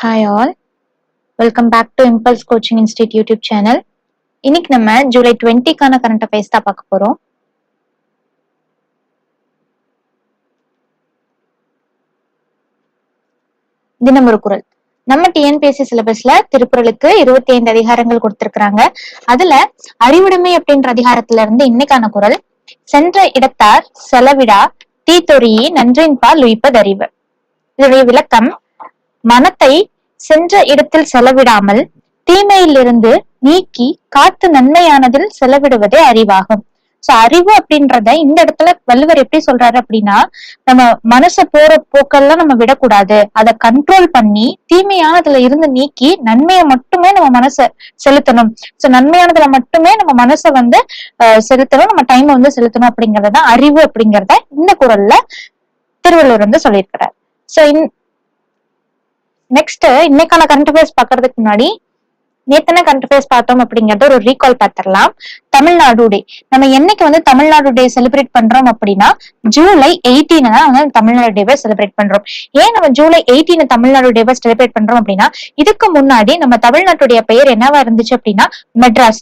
Hi all welcome back to Impulse coaching institute YouTube channel இன்னைக்கு நம்ம July டுவெண்ட்டிக்கான current affairs தான் பார்க்க போறோம். தினம் குரல். நம்ம டிஎன்பிஎஸ்சி சிலபஸ்ல திருக்குறளுக்கு இருபத்தி ஐந்து அதிகாரங்கள் கொடுத்திருக்கிறாங்க. அதுல அறிவுடைமை அப்படின்ற அதிகாரத்துல இருந்து இன்னைக்கான குரல். சென்ற இடத்தார் செலவிடா தீத்தொறியி நன்றின்பால் உயிப்பதறிவு. இதனுடைய விளக்கம் மனத்தை சென்ற இடத்தில் செலவிடாமல் தீமையிலிருந்து நீக்கி காத்து நன்மையானதில் செலவிடுவதே அறிவாகும். சோ அறிவு அப்படின்றத இந்த இடத்துல வள்ளுவர் எப்படி சொல்றாரு அப்படின்னா நம்ம மனச போற போக்கெல்லாம் நம்ம விடக்கூடாது. அதை கண்ட்ரோல் பண்ணி தீமையானதுல இருந்து நீக்கி நன்மையை மட்டுமே நம்ம மனச செலுத்தணும். சோ நன்மையானதுல மட்டுமே நம்ம மனசை வந்து அஹ், செலுத்தணும். நம்ம டைமை வந்து செலுத்தணும் அப்படிங்கறதுதான் அறிவு அப்படிங்கறத இந்த குரல்ல திருவள்ளுவர் வந்து சொல்லியிருக்கிறார். சோ நெக்ஸ்ட் இன்னைக்கான கரண்ட் அஃபேர்ஸ் பாக்குறதுக்கு முன்னாடி நேத்தன கரண்ட் அஃபேர்ஸ் பார்த்தோம் அப்படிங்கறத ஒரு ரீகால் பார்த்திடலாம். தமிழ்நாடு டே நம்ம என்னைக்கு வந்து தமிழ்நாடு டே செலிப்ரேட் பண்றோம் அப்படின்னா ஜூலை 18 தான் வந்து தமிழ்நாடு டேவை செலிப்ரேட் பண்றோம். ஏன் நம்ம ஜூலை 18 தமிழ்நாடு டேவை செலிப்ரேட் பண்றோம் அப்படின்னா இதுக்கு முன்னாடி நம்ம தமிழ்நாட்டுடைய பெயர் என்னவா இருந்துச்சு அப்படின்னா மெட்ராஸ்.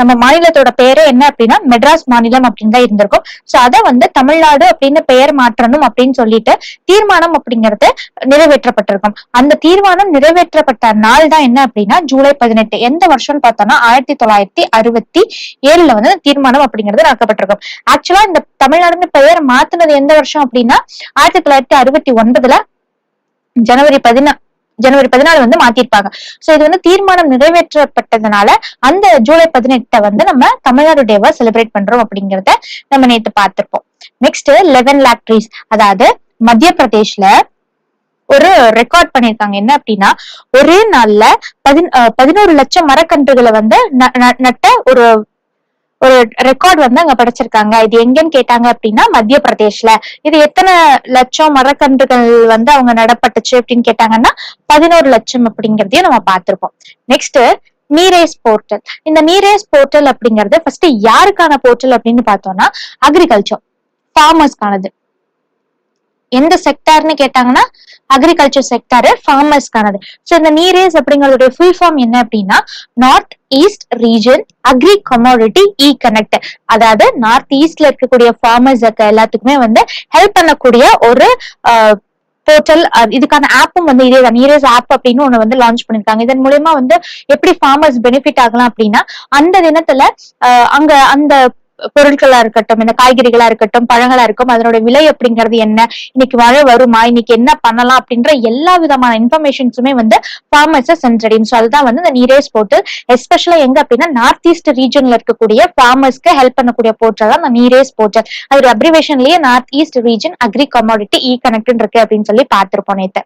நம்ம மாநிலத்தோட பெயரே என்ன அப்படின்னா மெட்ராஸ் மாநிலம் அப்படின்னு தான் இருந்திருக்கும். சோ அதை வந்து தமிழ்நாடு அப்படின்னு பெயர் மாற்றணும் அப்படின்னு சொல்லிட்டு தீர்மானம் அப்படிங்கிறது நிறைவேற்றப்பட்டிருக்கும். அந்த தீர்மானம் நிறைவேற்றப்பட்ட நாள் தான் என்ன அப்படின்னா ஜூலை பதினெட்டு எந்த வருஷம்னு பார்த்தோம்னா ஆயிரத்தி தொள்ளாயிரத்தி அறுபத்தி ஏழுல வந்து தீர்மானம் அப்படிங்கிறது நடக்கப்பட்டிருக்கும். ஆக்சுவலா இந்த தமிழ்நாடு பெயர் மாத்தினது எந்த வருஷம் அப்படின்னா ஆயிரத்தி தொள்ளாயிரத்தி அறுபத்தி ஒன்பதுல ஜனவரி பதினா ஜனவரி பதினாலு வந்து மாத்திருப்பாங்க. சோ இது வந்து தீர்மானம் நிறைவேற்றப்பட்டதுனால அந்த ஜூலை பதினெட்டை வந்து நம்ம தமிழ்நாடு டேவா செலிப்ரேட் பண்றோம் அப்படிங்கறத நம்ம நேற்று பார்த்திருப்போம். நெக்ஸ்ட் லெவன் லேக் ட்ரீஸ் அதாவது மத்திய பிரதேஷ்ல ஒரு ரெக்கார்ட் பண்ணிருக்காங்க என்ன அப்படின்னா ஒரே நாள்ல பதின் பதினோரு லட்சம் மரக்கன்றுகளை வந்து ந- ந- நட்ட ஒரு ஒரு ரெக்கார்ட் வந்து அங்க படைச்சிருக்காங்க. இது எங்கன்னு கேட்டாங்க அப்படின்னா மத்திய பிரதேஷ்ல இது எத்தனை லட்சம் மரக்கன்றுகள் வந்து அவங்க நடப்பட்டுச்சு அப்படின்னு கேட்டாங்கன்னா பதினோரு லட்சம் அப்படிங்கறதையும் நம்ம பார்த்திருப்போம். நெக்ஸ்ட் நீரேஸ் போர்ட்டல் இந்த நீரேஸ் போர்ட்டல் அப்படிங்கறது ஃபர்ஸ்ட் யாருக்கான போர்ட்டல் அப்படின்னு பார்த்தோம்னா அக்ரிகல்ச்சர் ஃபார்மர்ஸ்க்கானது எந்த செக்டார்னு கேட்டாங்கன்னா அக்ரிகல்ச்சர் செக்டார் ஃபார்மர்ஸ்க்கானது ஸோ இந்த நீரேஸ் அப்படிங்கறதுடைய ஃபுல் ஃபார்ம் என்ன அப்படின்னா north east region agri commodity E connect அதாவது நார்த் ஈஸ்ட்ல இருக்கக்கூடிய ஃபார்மர்ஸ் எல்லாத்துக்குமே வந்து ஹெல்ப் பண்ணக்கூடிய ஒரு போர்ட்டல் இதுக்கான ஆப்பும் வந்து இதே தான். நீரேஸ் ஆப் அப்படின்னு ஒன்று வந்து லான்ச் பண்ணிருக்காங்க. இதன் மூலயமா வந்து எப்படி ஃபார்மர்ஸ் பெனிஃபிட் ஆகலாம் அப்படின்னா அந்த தினத்துல அங்க அந்த பொருட்களா இருக்கட்டும் இந்த காய்கறிகளா இருக்கட்டும் பழங்களா இருக்கும் அதனோட விலை அப்படிங்கிறது என்ன இன்னைக்கு மழை வருமா இன்னைக்கு என்ன பண்ணலாம் அப்படின்ற எல்லா விதமான இன்ஃபர்மேஷன்ஸுமே வந்து ஃபார்மர்ஸை சென்றடையும் ஸோ அதுதான் வந்து இந்த நீரேஸ் போர்ட்டல் எஸ்பெஷலா எங்க அப்படின்னா நார்த் ஈஸ்ட் ரீஜன்ல இருக்கக்கூடிய ஃபார்மர்ஸ்க்கு ஹெல்ப் பண்ணக்கூடிய போர்ட்டல் தான் இந்த நீரேஸ் போர்ட்டல். அதோட அப்ரிவேஷன்லயே north east region agri commodity e connect இருக்கு அப்படின்னு சொல்லி பார்த்திருப்போம் நேற்று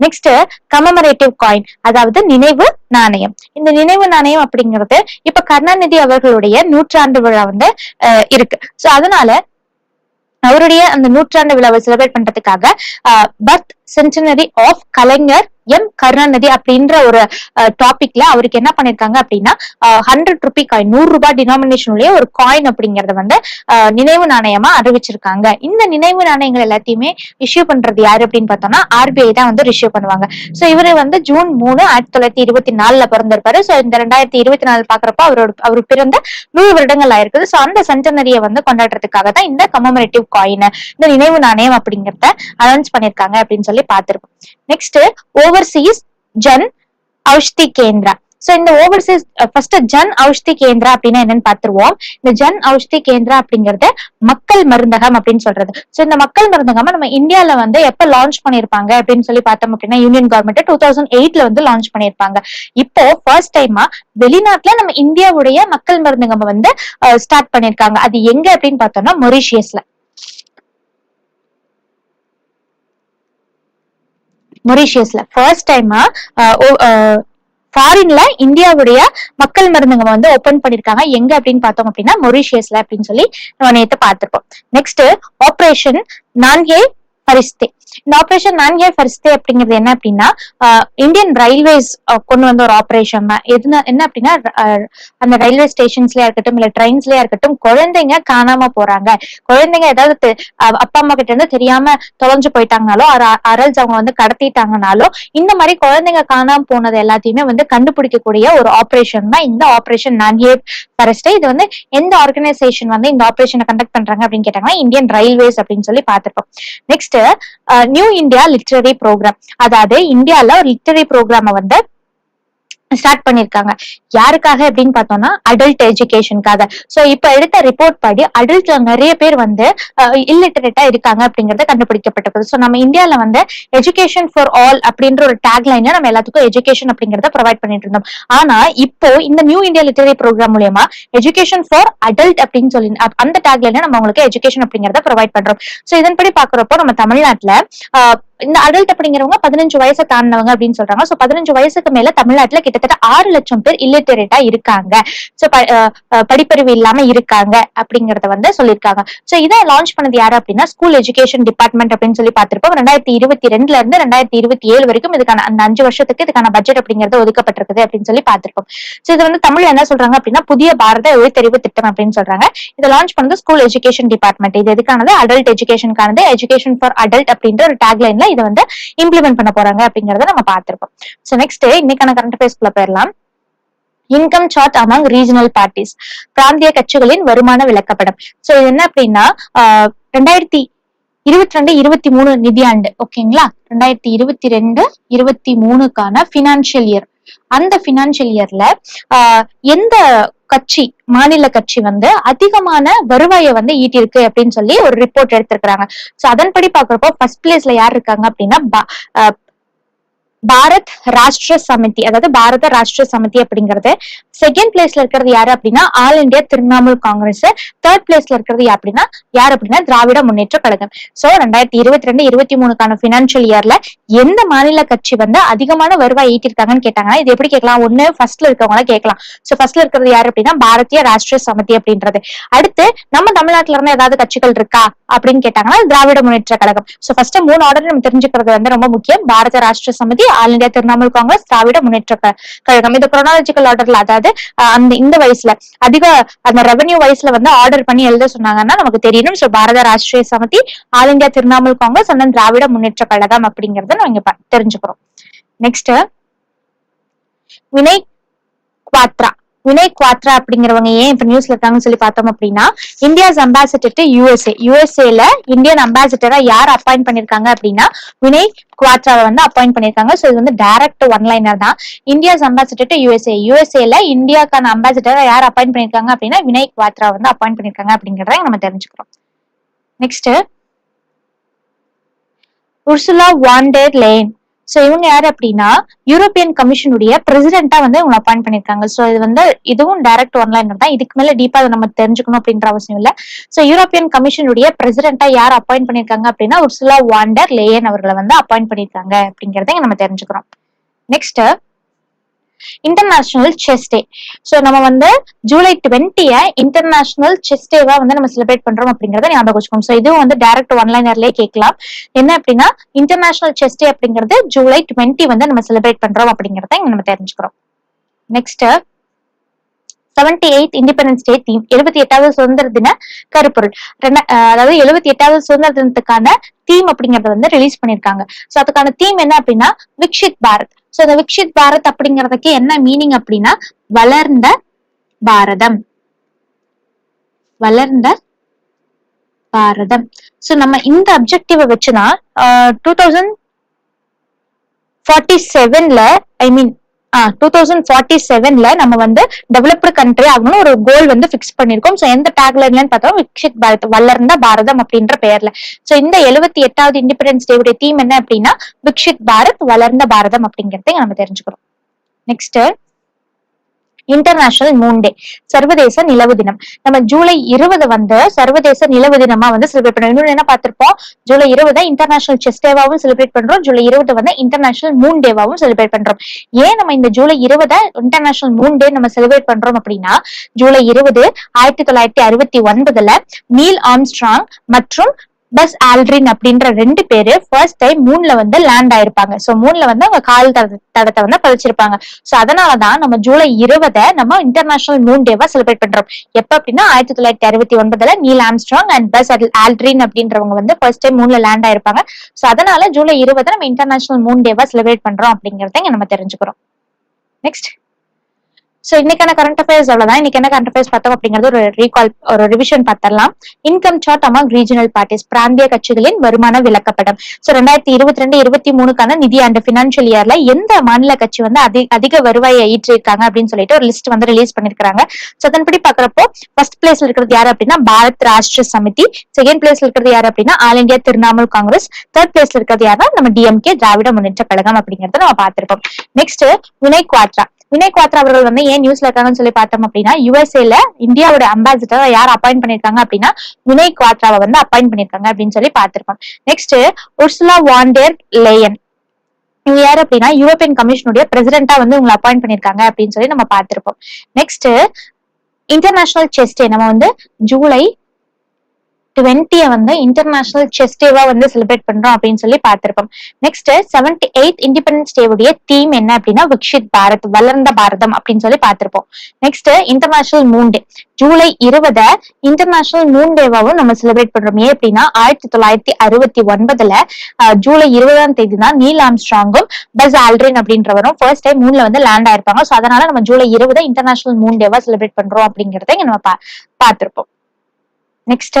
நெக்ஸ்ட் கமமரேட்டிவ் காயின் அதாவது நினைவு நாணயம். இந்த நினைவு நாணயம் அப்படிங்கிறது இப்ப கருணாநிதி அவர்களுடைய நூற்றாண்டு விழா வந்து இருக்கு. சோ அதனால அவருடைய அந்த நூற்றாண்டு விழாவை செலிப்ரேட் பண்றதுக்காக birth centenary of Kalaignar M Karunanidhi அப்படின்ற ஒரு டாபிக்ல அவருக்கு என்ன பண்ணிருக்காங்க அப்படின்னா ஹண்ட்ரட் ருபி காயின் நூறு ரூபாய் டினாமினேஷனுடைய ஒரு காயின் அப்படிங்கறத வந்து நினைவு நாணயமா அறிவிச்சிருக்காங்க. இந்த நினைவு நாணயங்கள் எல்லாத்தையுமே இஷ்யூ பண்றது யாரு அப்படின்னு பார்த்தோம்னா ஆர்பிஐ தான் வந்து ரிஷ்யூ பண்ணுவாங்க. சோ இவரு வந்து ஜூன் மூணு ஆயிரத்தி தொள்ளாயிரத்தி இருபத்தி நாலுல பிறந்திருப்பாரு. சோ இந்த ரெண்டாயிரத்தி இருபத்தி நாலு பாக்குறப்ப அவரோட அவர் பிறந்த நூறு வருடங்கள் ஆயிருக்குது. சோ அந்த சென்டனரியை வந்து கொண்டாடுறதுக்காக தான் இந்த கமமரேட்டிவ் காயின் இந்த நினைவு நாணயம் அப்படிங்கறத அனௌன்ஸ் பண்ணிருக்காங்க அப்படின்னு சொல்லி பார்த்திருக்கோம். Next overseas Jan Aushadhi Kendra so இந்த ஓவர்சீஸ் ஃபர்ஸ்ட் ஜன் ஔஷதி கேந்திரா அப்படின்னா என்னன்னு பாத்துருவோம் இந்த ஜன் ஔஷதி கேந்திரா அப்படிங்கறது மக்கள் மருந்தகம் அப்படின்னு சொல்றது. சோ இந்த மக்கள் மருந்தகம் நம்ம இந்தியால வந்து எப்ப லான்ச் பண்ணிருப்பாங்க அப்படின்னு சொல்லி பார்த்தோம் அப்படின்னா யூனியன் கவர்மெண்ட் டூ தௌசண்ட் எயிட்ல வந்து லான்ச் பண்ணிருப்பாங்க. இப்போ ஃபர்ஸ்ட் டைமா வெளிநாட்டுல நம்ம இந்தியாவுடைய மக்கள் மருந்தகம் வந்து ஸ்டார்ட் பண்ணிருக்காங்க. அது எங்க அப்படின்னு பார்த்தோம்னா மொரிஷியஸ்ல. மொரிஷியஸ்ல. ஃபர்ஸ்ட் டைமா ஃபாரின்ல இந்தியாவுடைய மக்கள் மருந்துங்க வந்து ஓபன் பண்ணிருக்காங்க. எங்க அப்படின்னு பார்த்தோம் அப்படின்னா மொரிஷியஸ்ல அப்படின்னு சொல்லி நம்ம நேற்று பார்த்திருப்போம். நெக்ஸ்ட் ஆபரேஷன் நான்கே ஃபரிஸ்தே. இந்த ஆபரேஷன் நான்கே ஃபரிஸ்தே அப்படிங்கிறது என்ன அப்படின்னா இந்தியன் ரயில்வேஸ் கொண்டு வந்த ஒரு ஆபரேஷன் தான். எதுனா என்ன அப்படின்னா அந்த ரயில்வே ஸ்டேஷன்ஸ்லயா இருக்கட்டும் இல்ல ட்ரெயின்ஸ்லயா இருக்கட்டும் குழந்தைங்க காணாம போறாங்க. குழந்தைங்க ஏதாவது அப்பா அம்மா கிட்ட இருந்து தெரியாம தொலைஞ்சு போயிட்டாங்கனாலோ அரல்ஸ் அவங்க வந்து கடத்திட்டாங்கனாலோ இந்த மாதிரி குழந்தைங்க காணாம போனது எல்லாத்தையுமே வந்து கண்டுபிடிக்கக்கூடிய ஒரு ஆபரேஷன் தான் இந்த ஆபரேஷன் நான்கே ஃபரஸ்டே இது வந்து எந்த ஆர்கனைசேஷன் வந்து இந்த ஆபரேஷனை கண்டக்ட் பண்றாங்க அப்படின்னு கேட்டாங்கன்னா இந்தியன் ரயில்வேஸ் அப்படின்னு சொல்லி பார்த்திருப்போம். Next new India literacy programme அதாவது இந்தியால ஒரு லிட்ரரி ப்ரோக்ராம வந்து ஸ்டார்ட் பண்ணிருக்காங்க. யாருக்காக அப்படின்னு பார்த்தோம்னா அடல்ட் எஜுகேஷனுக்காக சோ இப்ப எடுத்த ரிப்போர்ட் படி அடல்ட்ல நிறைய பேர் வந்து இல்லிட்டரேட்டா இருக்காங்க அப்படிங்கறத கண்டுபிடிக்கப்பட்டிருக்கு சோ நம்ம இந்தியால வந்து எஜுகேஷன் ஃபார் ஆல் அப்படின்ற ஒரு டேக் லைன்ல நம்ம எல்லாத்துக்கும் எஜுகேஷன் அப்படிங்கறத ப்ரொவைட் பண்ணிட்டு இருந்தோம். ஆனா இப்போ இந்த நியூ இந்தியா லிட்டரரி ப்ரோக்ராம் மூலயமா எஜுகேஷன் ஃபார் அடல்ட் அப்படின்னு சொல்லி அந்த டேக் லைன்ல நம்ம உங்களுக்கு எஜுகேஷன் அப்படிங்கறத ப்ரொவைட் பண்றோம். சோ இதன்படி பாக்குறப்போ நம்ம தமிழ்நாட்டுல இந்த அடல்ட் அப்படிங்கிறவங்க பதினஞ்சு வயசை தாண்டினவங்க அப்படின்னு சொல்றாங்க. சோ பதினஞ்சு வயசுக்கு மேல தமிழ்நாட்டுல கிட்டத்தட்ட ஆறு லட்சம் பேர் இல்லிட்டரேட்டா இருக்காங்க. சோ படிப்பறிவு இல்லாம இருக்காங்க அப்படிங்கறத வந்து சொல்லியிருக்காங்க சோ இதை லான்ச் பண்ணது யாரு அப்படின்னா ஸ்கூல் எஜுகேஷன் டிபார்ட்மெண்ட் அப்படின்னு சொல்லி பார்த்திருப்போம். ரெண்டாயிரத்தி இருபத்தி ரெண்டுல இருந்து ரெண்டாயிரத்தி இருபத்தி ஏழு வரைக்கும் இதுக்கான அந்த அஞ்சு வருஷத்துக்கு இதுக்கான பட்ஜெட் அப்படிங்கறது ஒதுக்கப்பட்டிருக்குது அப்படின்னு சொல்லி பார்த்திருப்போம். சோ இது வந்து தமிழ்ல என்ன சொல்றாங்க அப்படின்னா புதிய பாரத எழுத்தறிவு திட்டம் அப்படின்னு சொல்றாங்க. இதை லான்ச் பண்ணது ஸ்கூல் எஜுகேஷன் டிபார்ட்மெண்ட் இது எதுக்கானது? அடல்ட் எஜுகேஷனுக்கானது எஜுகேஷன் ஃபார் அடல்ட் அப்படின்ற ஒரு டேக்லைன்ல இதை வந்து இம்ப்ளிமெண்ட் பண்ண போறாங்க அப்படிங்கறத நம்ம பார்த்திருப்போம். சோ நெக்ஸ்ட் இன்னைக்கான கரண்ட் அஃபேர்ஸ்குள்ள போயிடலாம் income chart among regional parties பிராந்திய கட்சிகளின் வருமான விளக்கப்படம். சோ இது என்ன அப்படின்னா ரெண்டாயிரத்தி இருபத்தி ரெண்டு இருபத்தி மூணு நிதியாண்டு ஓகேங்களா ரெண்டாயிரத்தி இருபத்தி ரெண்டு இருபத்தி மூணுக்கான பினான்சியல் இயர் அந்த பினான்சியல் இயர்ல எந்த கட்சி மாநில கட்சி வந்து அதிகமான வருவாயை வந்து ஈட்டிருக்கு அப்படின்னு சொல்லி ஒரு ரிப்போர்ட் எடுத்திருக்கிறாங்க. சோ அதன்படி பாக்குறப்போ ஃபர்ஸ்ட் பிளேஸ்ல யார் இருக்காங்க அப்படின்னா ஆஹ் பாரத் ராஷ்டிர சமிதி அதாவது பாரத ராஷ்டிர சமிதி அப்படிங்கிறது. செகண்ட் பிளேஸ்ல இருக்கிறது யாரு அப்படின்னா all India Trinamool Congress. Third பிளேஸ்ல இருக்கிறது அப்படின்னா யார் அப்படின்னா திராவிட முன்னேற்ற கழகம். சோ ரெண்டாயிரத்தி இருபத்தி ரெண்டு இருபத்தி மூணுக்கான பினான்சியல் இயர்ல எந்த மாநில கட்சி வந்து அதிகமான வருவாய் ஈட்டிருக்காங்கன்னு கேட்டாங்கன்னா இது எப்படி கேட்கலாம்? ஒண்ணு ஃபர்ஸ்ட்ல இருக்கவங்கள கேட்கலாம். சோ ஃபர்ஸ்ட்ல இருக்கிறது யாரு அப்படின்னா பாரதிய ராஷ்டிரிய சமிதி அப்படின்றது. அடுத்து நம்ம தமிழ்நாட்டுல இருந்து ஏதாவது கட்சிகள் இருக்கா அப்படின்னு கேட்டாங்கன்னா திராவிட முன்னேற்ற கழகம். சோ ஃபர்ஸ்ட் மூணு ஆர்டர் நம்ம தெரிஞ்சுக்கிறது வந்து ரொம்ப முக்கியம். Bharat Rashtriya Samithi all India Trinamool Congress Dravida Munnetra Kazhagam. இது குரோனாலஜிக்கல் ஆர்டர்ல அதாவது அந்த இந்த வயசுல அதிக அந்த ரெவன்யூ வயசுல வந்து ஆர்டர் பண்ணி எழுத சொன்னாங்கன்னா நமக்கு தெரியணும். So Bharat Rashtriya Samithi all India Trinamool Congress and Dravida Munnetra Kazhagam அப்படிங்கறத நம்ம இங்க தெரிஞ்சுக்கிறோம். நெக்ஸ்ட் வினய் குவாத்ரா. வினய் குவாத்ரா அப்படிங்கிறவங்க ஏன் இப்ப நியூஸ்ல இருக்காங்கன்னு சொல்லி பார்த்தோம் அப்படின்னா இந்தியாஸ் அம்பாசிடர் டு யூஎஸ்ஏ யூஎஸ்ஏல இந்தியன் அம்பாசிடரா யார் அப்பாயிண்ட் பண்ணிருக்காங்க அப்படின்னா வினய் குவாத்ராவை வந்து அப்பாயிண்ட் பண்ணிருக்காங்க. சோ இது வந்து டைரக்ட் ஒன் லைனர் தான் இந்தியாஸ் அம்பாசிடர் டு யூஎஸ்ஏ யூஎஸ்ஏல இந்தியாக்கான அம்பாசிடரா யார் அப்பாயிண்ட் பண்ணிருக்காங்க அப்படின்னா வினய் குவாத்ரா வந்து அப்பாயிண்ட் பண்ணிருக்காங்க அப்படிங்கறத நம்ம தெரிஞ்சுக்கிறோம். Next Ursula von der Leyen so இவங்க யாரு அப்படின்னா யூரோப்பியன் கமிஷனுடைய பிரசிடென்ட்டா வந்து இவங்க அப்பாயிண்ட் பண்ணிருக்காங்க சோ இது வந்து இதுவும் டைரக்ட் ஒன்லைனர் தான். இதுக்கு மேல டீப்பா அதை நம்ம தெரிஞ்சுக்கணும் அப்படின்ற அவசியம் இல்ல. சோ யூரோப்பியன் கமிஷனுடைய பிரசிடென்டா யார் அப்பாயிண்ட் பண்ணிருக்காங்க அப்படின்னா உர்சுலா வாண்டர் லேயன் அவர்களை வந்து அப்பாயிண்ட் பண்ணிருக்காங்க அப்படிங்கறத நம்ம தெரிஞ்சுக்கிறோம். Next international chess day so நம்ம வந்து ஜூலை டுவெண்ட்டிய இன்டர்நேஷனல் செஸ் டேவா வந்து நம்ம செலிப்ரேட் பண்றோம் அப்படிங்கறத ஞாபகம் வச்சுக்கோங்க. ஸோ இதுவும் வந்து டைரக்ட் ஒன்லைனர்லயே கேட்கலாம். என்ன அப்படின்னா இன்டர்நேஷனல் செஸ் டே அப்படிங்கிறது ஜூலை டுவெண்ட்டி வந்து நம்ம செலிப்ரேட் பண்றோம் அப்படிங்கறத நம்ம தெரிஞ்சுக்கிறோம். Next seventy eight independence day theme எழுபத்தி எட்டாவது சுதந்திர தின கருப்பொருள். அதாவது எழுபத்தி எட்டாவது சுதந்திர தினத்துக்கான தீம் அப்படிங்கறத வந்து ரிலீஸ் பண்ணிருக்காங்க சோ அதுக்கான தீம் என்ன அப்படின்னா விக்ஷித் பாரத். சோ இந்த விக்ஷித் பாரத் அப்படிங்கறதுக்கு என்ன மீனிங் அப்படின்னா வளர்ந்த பாரதம். வளர்ந்த பாரதம். சோ நம்ம இந்த அப்ஜெக்டிவ வச்சுதான் டூ தௌசண்ட் ஃபார்ட்டி செவன்ல I mean two thousand forty செவன்ல நம்ம வந்து டெவலப்டு கண்ட்ரி ஆகணும் ஒரு கோல் வந்து ஃபிக்ஸ் பண்ணிருக்கோம். சோ எந்த டேக்லைன்லன்னு பார்த்தோம்? விக்ஷித் பாரத் வளர்ந்த பாரதம் அப்படின்ற பெயர்ல. சோ இந்த எழுபத்தி எட்டாவது இண்டிபெண்டன்ஸ் டேவுடைய தீம் என்ன அப்படின்னா விக்ஷித் பாரத் வளர்ந்த பாரதம் அப்படிங்கறத நம்ம தெரிஞ்சுக்கிறோம் நெக்ஸ்ட் இன்டர்நேஷனல் மூன் டே சர்வதேச நிலவு தினம். நம்ம ஜூலை இருபது வந்து சர்வதேச நிலவு தினமா வந்து செலிப்ரேட் பண்ணுவோம் இன்னொன்னு என்ன பார்த்திருப்போம்? ஜூலை இருபது இன்டர்நேஷனல் செஸ் டேவாவும் செலிப்ரேட் பண்றோம். ஜூலை இருபது வந்து இன்டர்நேஷனல் மூன் டேவாவும் செலிப்ரேட் பண்றோம். ஏன் நம்ம இந்த ஜூலை இருபது இன்டர்நேஷனல் மூன் டே நம்ம செலிப்ரேட் பண்றோம் அப்படின்னா ஜூலை இருபது ஆயிரத்தி தொள்ளாயிரத்தி அறுபத்தி ஒன்பதுல நீல் ஆம்ஸ்ட்ராங் மற்றும் பஸ் ஆல்ட்ரின் அப்படின்ற ரெண்டு பேரு ஃபர்ஸ்ட் டைம் மூன்ல வந்து லேண்ட் ஆயிருப்பாங்க. சோ மூன்ல வந்து அவங்க கால் தட- தடத்தை வந்து பதிச்சிருப்பாங்க சோ அதனாலதான் நம்ம ஜூலை இருபதை நம்ம இன்டர்நேஷனல் மூன் டேவா செலிப்ரேட் பண்றோம். எப்ப அப்படின்னா ஆயிரத்தி தொள்ளாயிரத்தி அறுபத்தி ஒன்பதுல Neil Armstrong and Buzz Aldrin அப்படின்றவங்க வந்து ஃபர்ஸ்ட் டைம் மூன்ல லேண்ட் ஆயிருப்பாங்க. சோ அதனால ஜூலை இருபதை நம்ம இன்டர்நேஷனல் மூன் டேவா செலிப்ரேட் பண்றோம் அப்படிங்கறத நம்ம தெரிஞ்சுக்கிறோம். நெக்ஸ்ட் சோ இன்னைக்கான கரண்ட் அஃபேர்ஸ் அவ்வளவுதான். இன்னைக்கு என்ன கரண்ட் அஃபேர்ஸ் பார்த்தோம் அப்படிங்கறது ஒரு ரீகால் ஒரு revision பார்த்தரலாம் income chart among regional parties பிராந்திய கட்சிகளின் வருமான விளக்கப்படம். சோ ரெண்டாயிரத்தி இருபத்தி ரெண்டு இருபத்தி மூணுக்கான நிதி அண்ட் பினான்சியல் இயர்ல எந்த மாநில கட்சி வந்து அதிக அதிக வருவாயை ஈற்றிருக்காங்க அப்படின்னு சொல்லிட்டு ஒரு லிஸ்ட் வந்து ரிலீஸ் பண்ணிருக்காங்க சோ அதன்படி பாக்குறப்போ ஃபர்ஸ்ட் பிளேஸ்ல இருக்கிறது யாரு அப்படின்னா பாரத் ராஷ்டிர சமிதி. செகண்ட் பிளேஸ்ல இருக்கிறது யாரு அப்படின்னா all India Trinamool Congress third பிளேஸ்ல இருக்கிறது யாருன்னா நம்ம டிஎம்கே திராவிட முன்னேற்ற கழகம் அப்படிங்கறத நம்ம பார்த்திருப்போம். நெக்ஸ்ட் வினய் குவாத்ரா வினய் குவாத்ரா அவர்கள் வந்து ஏன் நியூஸ்ல இருக்காங்கன்னு சொல்லி பார்த்தோம் அப்படின்னா யுஎஸ்ஏல இந்தியாவோட அம்பாசிடர் யார் அப்பாயிண்ட் பண்ணிருக்காங்க அப்படின்னா வினய் குவாத்ராவை வந்து அப்பாயிண்ட் பண்ணிருக்காங்க அப்படின்னு சொல்லி பார்த்திருக்கோம். நெக்ஸ்ட் உர்சுலா வாண்டர் லேயன் இவங்க யார் அப்படின்னா யூரோப்பியன் கமிஷனுடைய பிரசிடென்டா வந்து உங்களை அப்பாயிண்ட் பண்ணிருக்காங்க அப்படின்னு சொல்லி நம்ம பார்த்திருப்போம். நெக்ஸ்ட் இன்டர்நேஷனல் செஸ் டே நம்ம வந்து ஜூலை டுவெண்ட்டிய வந்து இன்டர்நேஷனல் செஸ் டேவா வந்து செலிப்ரேட் பண்றோம் அப்படின்னு சொல்லி பார்த்திருப்போம். நெக்ஸ்ட் செவன்டி எயிட் இண்டிபெண்டன்ஸ் டேவுடைய தீம் என்ன அப்படின்னா விக்ஷித் பாரத் வளர்ந்த பாரதம் அப்படின்னு சொல்லி பார்த்திருப்போம். Next international moon day July இருபத international moon டேவாவும் நம்ம செலிப்ரேட் பண்றோம். ஏன் அப்படின்னா ஆயிரத்தி தொள்ளாயிரத்தி அறுபத்தி ஒன்பதுல ஜூலை இருபதாம் தேதி தான் நீல் ஆம்ஸ்ட்ராங்கும் பஸ் ஆல்ட்ரின் அப்படின்றவரும் ஃபர்ஸ்ட் டைம் மூன்ல வந்து லேண்ட் ஆயிருப்பாங்க. சோ அதனால நம்ம ஜூலை இருபது இன்டர்நேஷனல் மூன் டேவா செலிப்ரேட் பண்றோம் அப்படிங்கறத நம்ம பா- பார்த்திருப்போம். நெக்ஸ்ட்